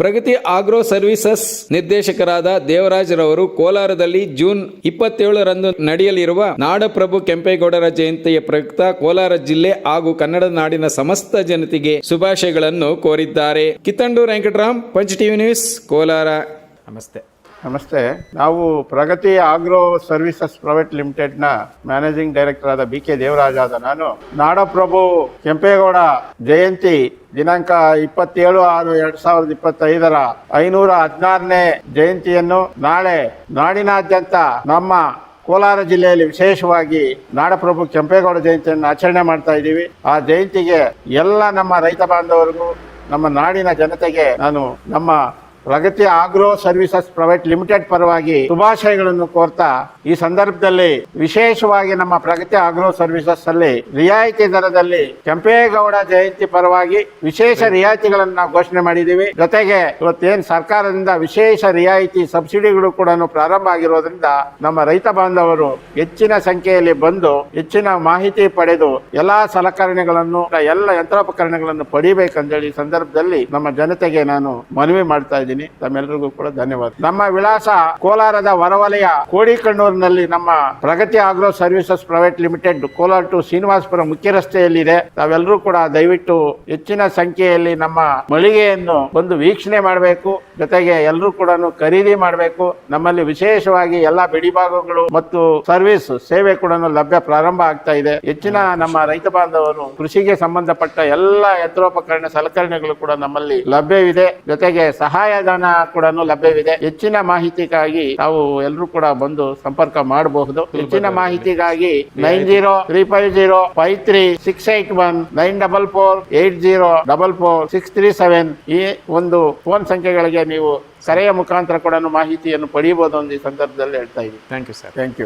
ಪ್ರಗತಿ agro services ನಿರ್ದೇಶಕರಾದ ದೇವರಾಜರವರು ಕೋಲಾರದಲ್ಲಿ June ಇಪ್ಪತ್ತೇಳರಂದು ನಡೆಯಲಿರುವ ನಾಡಪ್ರಭು ಕೆಂಪೇಗೌಡರ ಜಯಂತಿಯ ಪ್ರಯುಕ್ತ ಕೋಲಾರ ಜಿಲ್ಲೆ ಹಾಗೂ ಕನ್ನಡ ನಾಡಿನ ಸಮಸ್ತ ಜನತೆಗೆ ಶುಭಾಶಯಗಳನ್ನು ಕೋರಿದ್ದಾರೆ. ಕಿತ್ತಂಡೂರು ವೆಂಕಟರಾಮ್, ಪಂಚ ಟಿವಿ ನ್ಯೂಸ್, ಕೋಲಾರ. ನಮಸ್ತೆ. ನಮಸ್ತೆ. ನಾವು ಪ್ರಗತಿ ಆಗ್ರೋ ಸರ್ವಿಸಸ್ ಪ್ರೈವೇಟ್ ಲಿಮಿಟೆಡ್ನ ಮ್ಯಾನೇಜಿಂಗ್ ಡೈರೆಕ್ಟರ್ ಆದ ಬಿ ಕೆ ದೇವರಾಜ್ ಆದ ನಾನು. ನಾಡಪ್ರಭು ಕೆಂಪೇಗೌಡ ಜಯಂತಿ ದಿನಾಂಕ ಇಪ್ಪತ್ತೇಳು ಆರು ಎರಡ್ ಸಾವಿರದ ಇಪ್ಪತ್ತೈದರ ಐನೂರ ಹದಿನಾರನೇ ಜಯಂತಿಯನ್ನು ನಾಳೆ ನಾಡಿನಾದ್ಯಂತ ನಮ್ಮ ಕೋಲಾರ ಜಿಲ್ಲೆಯಲ್ಲಿ ವಿಶೇಷವಾಗಿ ನಾಡಪ್ರಭು ಕೆಂಪೇಗೌಡ ಜಯಂತಿಯನ್ನು ಆಚರಣೆ ಮಾಡ್ತಾ ಇದ್ದೀವಿ. ಆ ಜಯಂತಿಗೆ ಎಲ್ಲ ನಮ್ಮ ರೈತ ಬಾಂಧವರಿಗೂ, ನಮ್ಮ ನಾಡಿನ ಜನತೆಗೆ ನಾನು ನಮ್ಮ Pragati agro services private limited ಪರವಾಗಿ ಶುಭಾಶಯಗಳನ್ನು ಕೋರ್ತಾ ಈ ಸಂದರ್ಭದಲ್ಲಿ ವಿಶೇಷವಾಗಿ ನಮ್ಮ ಪ್ರಗತಿ ಆಗ್ರೋ ಸರ್ವಿಸಸ್ ಅಲ್ಲಿ ರಿಯಾಯಿತಿ ದರದಲ್ಲಿ ಕೆಂಪೇಗೌಡ ಜಯಂತಿ ಪರವಾಗಿ ವಿಶೇಷ ರಿಯಾಯಿತಿಗಳನ್ನು ನಾವು ಘೋಷಣೆ ಮಾಡಿದ್ದೀವಿ. ಜೊತೆಗೆ ಇವತ್ತೇನು ಸರ್ಕಾರದಿಂದ ವಿಶೇಷ ರಿಯಾಯಿತಿ ಸಬ್ಸಿಡಿಗಳು ಕೂಡ ಪ್ರಾರಂಭ ಆಗಿರೋದ್ರಿಂದ ನಮ್ಮ ರೈತ ಬಾಂಧವರು ಹೆಚ್ಚಿನ ಸಂಖ್ಯೆಯಲ್ಲಿ ಬಂದು ಹೆಚ್ಚಿನ ಮಾಹಿತಿ ಪಡೆದು ಎಲ್ಲಾ ಸಲಕರಣೆಗಳನ್ನು ಎಲ್ಲ ಯಂತ್ರೋಪಕರಣಗಳನ್ನು ಪಡಿಬೇಕಂತೇಳಿ ಈ ಸಂದರ್ಭದಲ್ಲಿ ನಮ್ಮ ಜನತೆಗೆ ನಾನು ಮನವಿ ಮಾಡ್ತಾ ಇದ್ದೀನಿ. ತಮ್ಮೆಲ್ಲರಿಗೂ ಕೂಡ ಧನ್ಯವಾದ. ನಮ್ಮ ವಿಳಾಸ ಕೋಲಾರದ ವರವಲಯ ಕೋಡಿಕಣ್ಣೂರಿನಲ್ಲಿ ನಮ್ಮ Pragati agro services private limited, Kolar to Srinivaspur ಮುಖ್ಯ ರಸ್ತೆಯಲ್ಲಿದೆ. ತಾವೆಲ್ಲರೂ ಕೂಡ ದಯವಿಟ್ಟು ಹೆಚ್ಚಿನ ಸಂಖ್ಯೆಯಲ್ಲಿ ನಮ್ಮ ಮಳಿಗೆಯನ್ನು ಬಂದು ವೀಕ್ಷಣೆ ಮಾಡಬೇಕು. ಜೊತೆಗೆ ಎಲ್ಲರೂ ಕೂಡ ಖರೀದಿ ಮಾಡಬೇಕು. ನಮ್ಮಲ್ಲಿ ವಿಶೇಷವಾಗಿ ಎಲ್ಲಾ ಬಿಡಿಭಾಗಗಳು ಮತ್ತು ಸರ್ವಿಸ್ ಸೇವೆ ಕೂಡ ಲಭ್ಯ ಪ್ರಾರಂಭ ಆಗ್ತಾ ಇದೆ. ಹೆಚ್ಚಿನ ನಮ್ಮ ರೈತ ಬಾಂಧವರು, ಕೃಷಿಗೆ ಸಂಬಂಧಪಟ್ಟ ಎಲ್ಲ ಯಂತ್ರೋಪಕರಣ ಸಲಕರಣೆಗಳು ಕೂಡ ನಮ್ಮಲ್ಲಿ ಲಭ್ಯವಿದೆ. ಜೊತೆಗೆ ಸಹಾಯಧನ ಕೂಡ ಲಭ್ಯವಿದೆ. ಹೆಚ್ಚಿನ ಮಾಹಿತಿಗಾಗಿ ತಾವು ಎಲ್ಲರೂ ಕೂಡ ಬಂದು ಸಂಪರ್ಕ ಮಾಡಬಹುದು. ಹೆಚ್ಚಿನ ಮಾಹಿತಿಗಾಗಿ nine zero three five zero five three six eight one nine double four eight zero double four six three seven ಈ ಒಂದು ಫೋನ್ ಸಂಖ್ಯೆಗಳಿಗೆ ನೀವು ಕರೆಯ ಮುಖಾಂತರ ಕೂಡ ಮಾಹಿತಿಯನ್ನು ಪಡೆಯಬಹುದು ಅಂತ ಈ ಸಂದರ್ಭದಲ್ಲಿ ಹೇಳ್ತಾ ಇದ್ದೀನಿ. Thank you sir thank you